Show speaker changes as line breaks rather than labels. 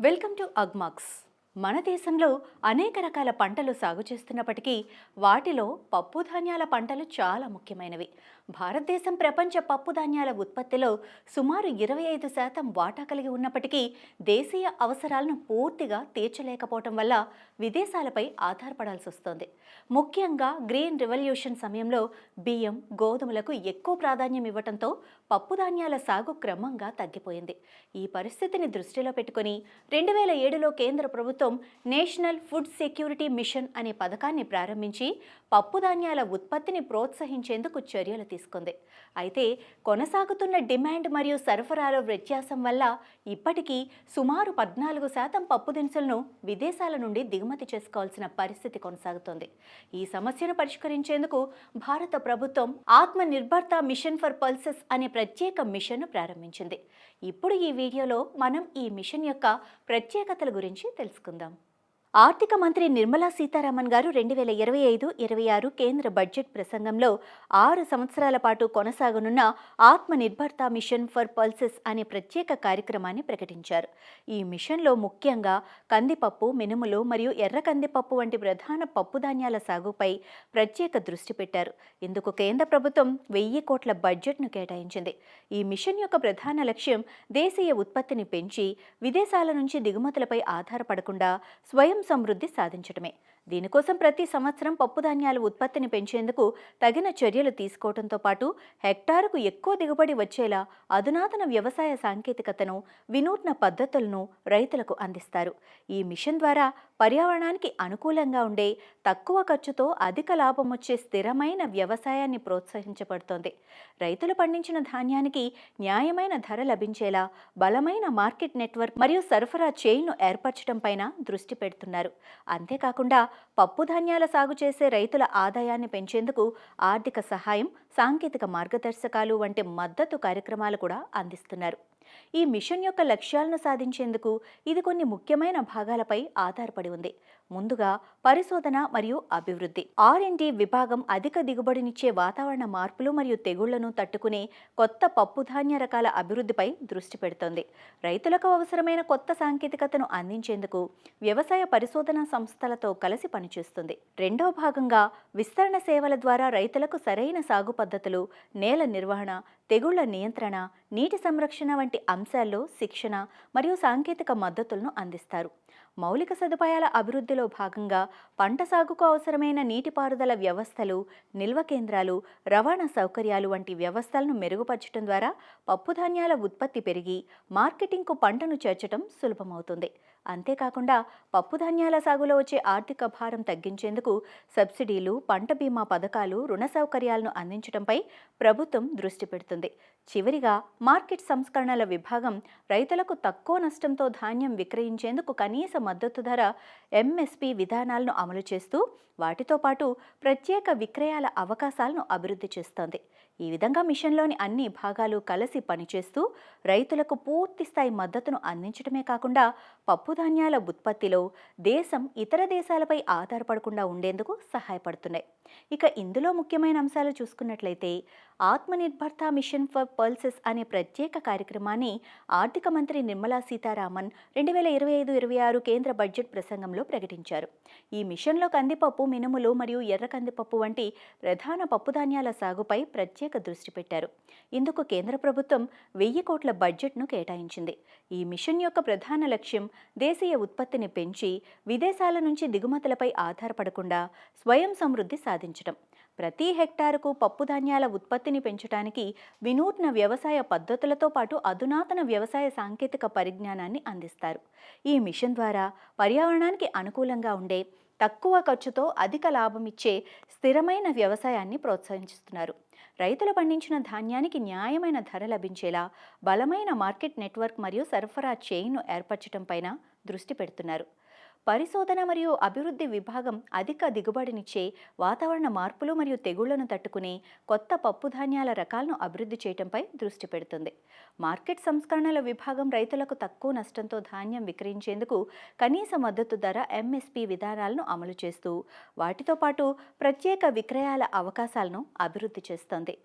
Welcome to Agmax. మన దేశంలో అనేక రకాల పంటలు సాగు చేస్తున్నప్పటికీ వాటిలో పప్పు ధాన్యాల పంటలు చాలా ముఖ్యమైనవి. భారతదేశం ప్రపంచ పప్పు ధాన్యాల ఉత్పత్తిలో సుమారు ఇరవై ఐదు శాతం వాటా కలిగి ఉన్నప్పటికీ దేశీయ అవసరాలను పూర్తిగా తీర్చలేకపోవటం వల్ల విదేశాలపై ఆధారపడాల్సి వస్తోంది. ముఖ్యంగా గ్రీన్ రెవల్యూషన్ సమయంలో బియ్యం గోధుమలకు ఎక్కువ ప్రాధాన్యం ఇవ్వటంతో పప్పు ధాన్యాల సాగు క్రమంగా తగ్గిపోయింది. ఈ పరిస్థితిని దృష్టిలో పెట్టుకుని రెండు వేల ఏడులో కేంద్ర ప్రభుత్వం నేషనల్ ఫుడ్ సెక్యూరిటీ మిషన్ అనే పథకాన్ని ప్రారంభించి పప్పు ధాన్యాల ఉత్పత్తిని ప్రోత్సహించేందుకు చర్యలు తీసుకుంది. అయితే కొనసాగుతున్న డిమాండ్ మరియు సరఫరాలో వ్యత్యాసం వల్ల ఇప్పటికీ సుమారు పద్నాలుగు శాతం పప్పు దినుసులను విదేశాల నుండి దిగుమతి చేసుకోవాల్సిన పరిస్థితి కొనసాగుతోంది. ఈ సమస్యను పరిష్కరించేందుకు భారత ప్రభుత్వం ఆత్మ నిర్భర్త మిషన్ ఫర్ పల్సెస్ అనే ప్రత్యేక మిషన్ను ప్రారంభించింది. ఇప్పుడు ఈ వీడియోలో మనం ఈ మిషన్ యొక్క ప్రత్యేకతల గురించి తెలుసుకుందాం. ఆర్థిక మంత్రి నిర్మలా సీతారామన్ గారు రెండు వేల ఇరవై ఐదు ఇరవై ఆరు కేంద్ర బడ్జెట్ ప్రసంగంలో ఆరు సంవత్సరాల పాటు కొనసాగనున్న ఆత్మనిర్భర్త మిషన్ ఫర్ పల్సెస్ అనే ప్రత్యేక కార్యక్రమాన్ని ప్రకటించారు. ఈ మిషన్లో ముఖ్యంగా కందిపప్పు మినుములు మరియు ఎర్ర కందిపప్పు వంటి ప్రధాన పప్పు ధాన్యాల సాగుపై ప్రత్యేక దృష్టి పెట్టారు. ఇందుకు కేంద్ర ప్రభుత్వం వెయ్యి కోట్ల బడ్జెట్ను కేటాయించింది. ఈ మిషన్ యొక్క ప్రధాన లక్ష్యం దేశీయ ఉత్పత్తిని పెంచి విదేశాల నుంచి దిగుమతులపై ఆధారపడకుండా స్వయం సమృద్ధి సాధించడమే దీనికోసం ప్రతి సంవత్సరం పప్పుధాన్యాల ఉత్పత్తిని పెంచేందుకు తగిన చర్యలు తీసుకోవడంతో పాటు హెక్టారుకు ఎక్కువ దిగుబడి వచ్చేలా అధునాతన వ్యవసాయ సాంకేతికతను వినూత్న పద్ధతులను రైతులకు అందిస్తారు. ఈ మిషన్ ద్వారా పర్యావరణానికి అనుకూలంగా ఉండే తక్కువ ఖర్చుతో అధిక లాభం వచ్చే స్థిరమైన వ్యవసాయాన్ని ప్రోత్సహించబడుతోంది. రైతులు పండించిన ధాన్యానికి న్యాయమైన ధర లభించేలా బలమైన మార్కెట్ నెట్వర్క్ మరియు సరఫరా చైన్ను ఏర్పరచడం పైన దృష్టి పెడుతున్నారు. అంతేకాకుండా పప్పుధాన్యాల సాగు చేసే రైతుల ఆదాయాన్ని పెంచేందుకు ఆర్థిక సహాయం సాంకేతిక మార్గదర్శకాలు వంటి మద్దతు కార్యక్రమాలు కూడా అందిస్తున్నారు. ఈ మిషన్ యొక్క లక్ష్యాలను సాధించేందుకు ఇది కొన్ని ముఖ్యమైన భాగాలపై ఆధారపడి ఉంది. ముందుగా పరిశోధన మరియు అభివృద్ధి. ఆర్ఎండి విభాగం అధిక దిగుబడినిచ్చే వాతావరణ మార్పులు మరియు తెగుళ్ళను తట్టుకునే కొత్త పప్పు ధాన్య రకాల అభివృద్ధిపై దృష్టి పెడుతోంది. రైతులకు అవసరమైన కొత్త సాంకేతికతను అందించేందుకు వ్యవసాయ పరిశోధన సంస్థలతో కలిసి పనిచేస్తుంది. రెండవ భాగంగా విస్తరణ సేవల ద్వారా రైతులకు సరైన సాగు పద్ధతులు నేల నిర్వహణ తెగుళ్ళ నియంత్రణ నీటి సంరక్షణ వంటి అంశాల్లో శిక్షణ మరియు సాంకేతిక మద్దతులను అందిస్తారు. మౌలిక సదుపాయాల అభివృద్ధిలో భాగంగా పంట సాగుకు అవసరమైన నీటిపారుదల వ్యవస్థలు నిల్వ కేంద్రాలు రవాణా సౌకర్యాలు వంటి వ్యవస్థలను మెరుగుపరచడం ద్వారా పప్పుధాన్యాల ఉత్పత్తి పెరిగి మార్కెటింగ్కు పంటను చేర్చడం సులభమవుతుంది. అంతేకాకుండా పప్పుధాన్యాల సాగులో వచ్చే ఆర్థిక భారం తగ్గించేందుకు సబ్సిడీలు పంట బీమా పథకాలు రుణ సౌకర్యాలను అందించడంపై ప్రభుత్వం దృష్టి పెడుతుంది. చివరిగా మార్కెట్ సంస్కరణల విభాగం రైతులకు తక్కువ నష్టంతో ధాన్యం విక్రయించేందుకు కనీస మద్దతు ధర ఎంఎస్పి విధానాలను అమలు చేస్తూ వాటితో పాటు ప్రత్యేక విక్రయాల అవకాశాలను అభివృద్ధి చేస్తోంది. ఈ విధంగా మిషన్లోని అన్ని భాగాలు కలిసి పనిచేస్తూ రైతులకు పూర్తి స్థాయి మద్దతును అందించడమే కాకుండా పప్పు పప్పుధాన్యాల ఉత్పత్తిలో దేశం ఇతర దేశాలపై ఆధారపడకుండా ఉండేందుకు సహాయపడుతున్నాయి. ఇక ఇందులో ముఖ్యమైన అంశాలు చూసుకున్నట్లయితే ఆత్మనిర్భర్త మిషన్ ఫర్ పల్సెస్ అనే ప్రత్యేక కార్యక్రమాన్ని ఆర్థిక మంత్రి నిర్మలా సీతారామన్ రెండు వేల ఇరవై ఐదు ఇరవై ఆరు కేంద్ర బడ్జెట్ ప్రసంగంలో ప్రకటించారు. ఈ మిషన్లో కందిపప్పు మినుములు మరియు ఎర్ర కందిపప్పు వంటి ప్రధాన పప్పుధాన్యాల సాగుపై ప్రత్యేక దృష్టి పెట్టారు. ఇందుకు కేంద్ర ప్రభుత్వం వెయ్యి కోట్ల బడ్జెట్ను కేటాయించింది. ఈ మిషన్ యొక్క ప్రధాన లక్ష్యం దేశీయ ఉత్పత్తిని పెంచి విదేశాల నుంచి దిగుమతులపై ఆధారపడకుండా స్వయం సమృద్ధి సాధించడం ప్రతి హెక్టారుకు పప్పుధాన్యాల ఉత్పత్తిని పెంచడానికి వినూత్న వ్యవసాయ పద్ధతులతో పాటు అధునాతన వ్యవసాయ సాంకేతిక పరిజ్ఞానాన్ని అందిస్తారు. ఈ మిషన్ ద్వారా పర్యావరణానికి అనుకూలంగా ఉండే తక్కువ ఖర్చుతో అధిక లాభం ఇచ్చే స్థిరమైన వ్యవసాయాన్ని ప్రోత్సహిస్తున్నారు రైతులు పండించిన ధాన్యానికి న్యాయమైన ధర లభించేలా బలమైన మార్కెట్ నెట్వర్క్ మరియు సరఫరా చైన్ను ఏర్పరచడం పైన దృష్టి పెడుతున్నారు. పరిశోధన మరియు అభివృద్ధి విభాగం అధిక దిగుబడినిచ్చే వాతావరణ మార్పులు మరియు తెగుళ్ళను తట్టుకునే కొత్త పప్పుధాన్యాల రకాలను అభివృద్ధి చేయడంపై దృష్టి పెడుతుంది. మార్కెట్ సంస్కరణల విభాగం రైతులకు తక్కువ నష్టంతో ధాన్యం విక్రయించేందుకు కనీస మద్దతు ధర ఎంఎస్పి విధానాలను అమలు చేస్తూ వాటితో పాటు ప్రత్యేక విక్రయాల అవకాశాలను అభివృద్ధి చేస్తోంది.